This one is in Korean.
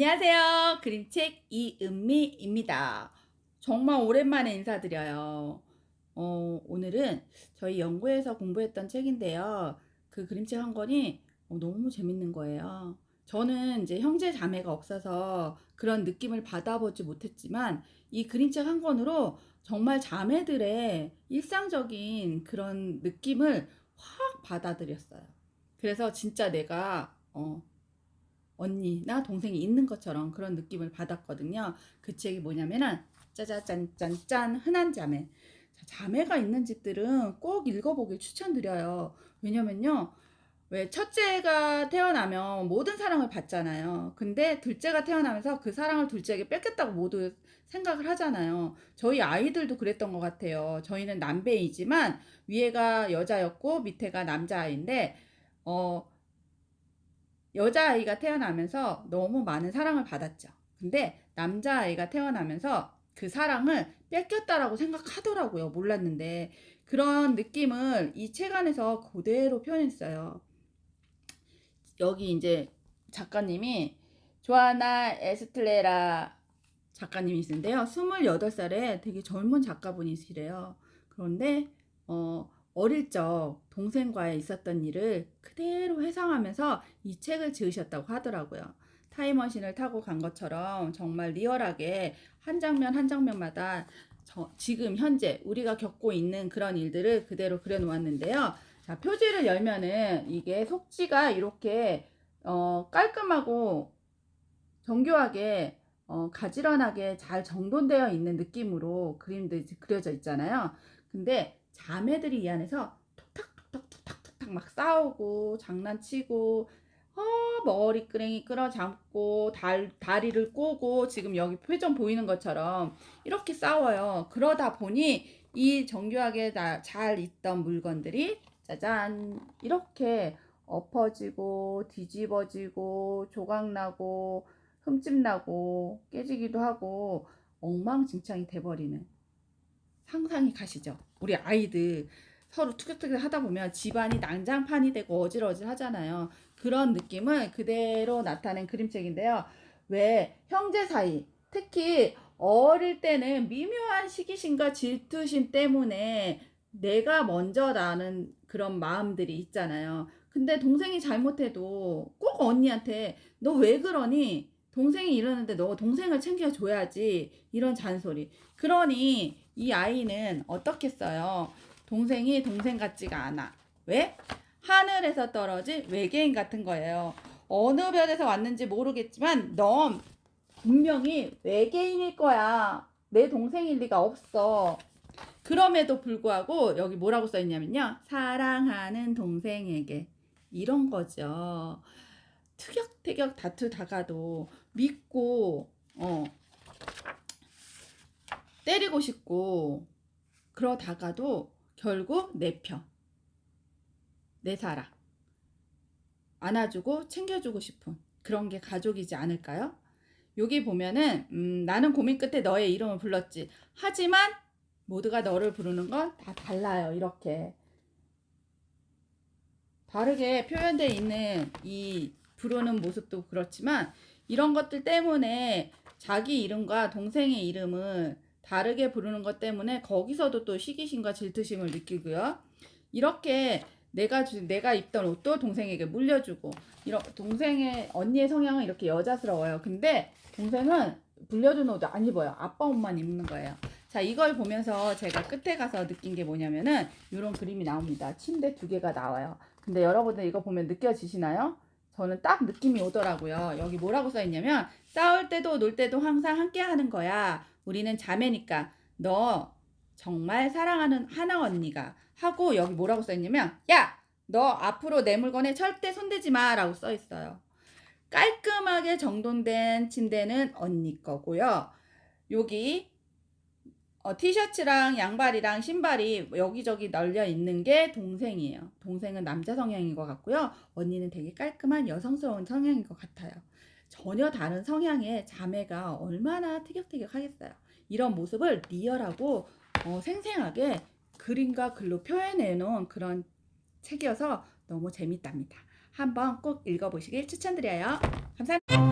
안녕하세요. 그림책 이은미입니다. 정말 오랜만에 인사드려요. 어, 오늘은 저희 연구에서 공부했던 책인데요. 그 그림책 한 권이 어, 너무 재밌는 거예요. 저는 이제 형제 자매가 없어서 그런 느낌을 받아보지 못했지만 이 그림책 한 권으로 정말 자매들의 일상적인 그런 느낌을 확 받아들였어요. 그래서 진짜 내가 어, 언니나 동생이 있는 것처럼 그런 느낌을 받았거든요. 그 책이 뭐냐면은 짜자짠짠짠 흔한 자매. 자, 자매가 있는 집들은 꼭 읽어보길 추천드려요. 왜냐면요. 왜 첫째가 태어나면 모든 사랑을 받잖아요. 근데 둘째가 태어나면서 그 사랑을 둘째에게 뺏겼다고 모두 생각을 하잖아요. 저희 아이들도 그랬던 것 같아요. 저희는 남배이지만 위에가 여자였고 밑에가 남자아이인데 어 여자아이가 태어나면서 너무 많은 사랑을 받았죠. 근데 남자아이가 태어나면서 그 사랑을 뺏겼다라고 생각하더라고요. 몰랐는데. 그런 느낌을 이 책 안에서 그대로 표현했어요. 여기 이제 작가님이 조아나 에스틀레라 작가님이 있는데요. 28살에 되게 젊은 작가분이시래요. 그런데 어, 어릴 적 동생과의 있었던 일을 그대로 회상하면서 이 책을 지으셨다고 하더라고요. 타임머신을 타고 간 것처럼 정말 리얼하게 한 장면 한 장면마다 저, 지금 현재 우리가 겪고 있는 그런 일들을 그대로 그려놓았는데요. 자, 표지를 열면은 이게 속지가 이렇게 어, 깔끔하고 정교하게 어, 가지런하게 잘 정돈되어 있는 느낌으로 그림들이 그려져 있잖아요. 근데 자매들이 이 안에서 톡탁톡탁 톡탁톡탁 막 싸우고 장난치고 어, 머리끄랭이 끌어잡고 달, 다리를 꼬고 지금 여기 표정 보이는 것처럼 이렇게 싸워요. 그러다 보니 이 정교하게 다 잘 있던 물건들이 짜잔 이렇게 엎어지고 뒤집어지고 조각나고 흠집나고 깨지기도 하고 엉망진창이 돼버리는 상상이 가시죠? 우리 아이들 서로 투격투격 하다 보면 집안이 난장판이 되고 어질어질 하잖아요. 그런 느낌을 그대로 나타낸 그림책인데요. 왜 형제 사이, 특히 어릴 때는 미묘한 시기심과 질투심 때문에 내가 먼저라는 그런 마음들이 있잖아요. 근데 동생이 잘못해도 꼭 언니한테 너 왜 그러니? 동생이 이러는데 너 동생을 챙겨줘야지. 이런 잔소리. 그러니 이 아이는 어떻겠어요? 동생이 동생 같지가 않아. 왜? 하늘에서 떨어진 외계인 같은 거예요. 어느 별에서 왔는지 모르겠지만 넌 분명히 외계인일 거야. 내 동생일 리가 없어. 그럼에도 불구하고 여기 뭐라고 써 있냐면요. 사랑하는 동생에게 이런 거죠. 투격태격 다투다가도 믿고 어 때리고 싶고 그러다가도 결국 내 편, 내 사랑 안아주고 챙겨주고 싶은 그런 게 가족이지 않을까요? 여기 보면은 음, 나는 고민 끝에 너의 이름을 불렀지. 하지만 모두가 너를 부르는 건 다 달라요. 이렇게 다르게 표현되어 있는 이 부르는 모습도 그렇지만 이런 것들 때문에 자기 이름과 동생의 이름을 다르게 부르는 것 때문에 거기서도 또 시기심과 질투심을 느끼고요. 이렇게 내가 주, 내가 입던 옷도 동생에게 물려주고 이런 동생의 언니의 성향은 이렇게 여자스러워요. 근데 동생은 불려준 옷안 입어요. 아빠 옷만 입는 거예요. 자, 이걸 보면서 제가 끝에 가서 느낀 게 뭐냐면은 이런 그림이 나옵니다. 침대 두 개가 나와요. 근데 여러분들 이거 보면 느껴지시나요? 저는 딱 느낌이 오더라고요. 여기 뭐라고 써 있냐면 싸울 때도 놀 때도 항상 함께 하는 거야. 우리는 자매니까 너 정말 사랑하는 하나 언니가 하고 여기 뭐라고 써 있냐면 야, 너 앞으로 내 물건에 절대 손대지 마라고 써 있어요. 깔끔하게 정돈된 침대는 언니 거고요. 여기 어, 티셔츠랑 양발이랑 신발이 여기저기 널려 있는 게 동생이에요. 동생은 남자 성향인 것 같고요. 언니는 되게 깔끔한 여성스러운 성향인 것 같아요. 전혀 다른 성향의 자매가 얼마나 티격태격 하겠어요. 이런 모습을 리얼하고 어, 생생하게 그림과 글로 표현해 놓은 그런 책이어서 너무 재밌답니다. 한번 꼭 읽어보시길 추천드려요. 감사합니다.